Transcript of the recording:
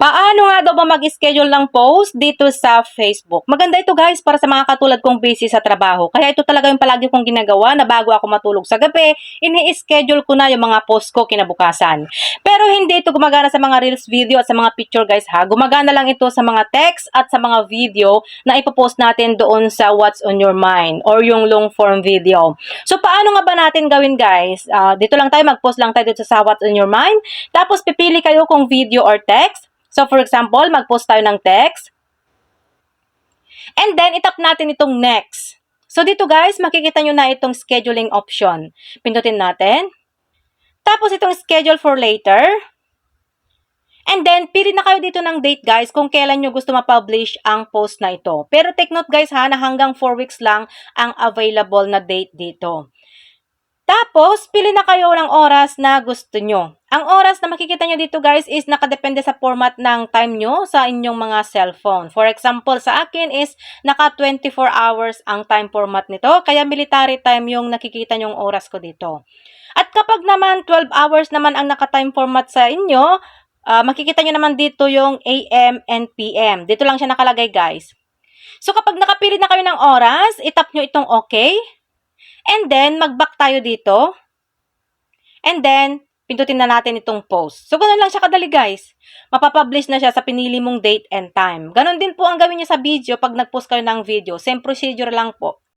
Paano nga daw ba mag-schedule ng post dito sa Facebook? Maganda ito guys para sa mga katulad kong busy sa trabaho. Kaya ito talaga yung palagi kong ginagawa na bago ako matulog sa gabi, ini-schedule ko na yung mga post ko kinabukasan. Pero hindi ito gumagana sa mga reels video at sa mga picture guys ha. Gumagana lang ito sa mga text at sa mga video na ipopost natin doon sa What's on Your Mind or yung long form video. So paano nga ba natin gawin guys? Ah, dito lang tayo, mag-post lang tayo dito sa What's on Your Mind. Tapos pipili kayo kung video or text. So for example, mag-post tayo ng text. And then, itap natin itong next. So dito guys, makikita nyo na itong scheduling option. Pindutin natin. Tapos itong schedule for later. And then, pili na kayo dito ng date guys kung kailan nyo gusto ma-publish ang post na ito. Pero take note guys ha, na hanggang 4 weeks lang ang available na date dito. Tapos, pili na kayo ng oras na gusto nyo. Ang oras na makikita nyo dito guys is nakadepende sa format ng time nyo sa inyong mga cellphone. For example, sa akin is naka 24 hours ang time format nito. Kaya military time yung nakikita nyong oras ko dito. At kapag naman 12 hours naman ang naka-time format sa inyo, ah, makikita nyo naman dito yung AM and PM. Dito lang siya nakalagay guys. So kapag nakapili na kayo ng oras, itap nyo itong okay. And then, mag-back tayo dito. And then, pindutin na natin itong post. So, ganun lang siya kadali, guys. Mapapublish na siya sa pinili mong date and time. Ganon din po ang gawin niyo sa video pag nag-post kayo ng video. Same procedure lang po.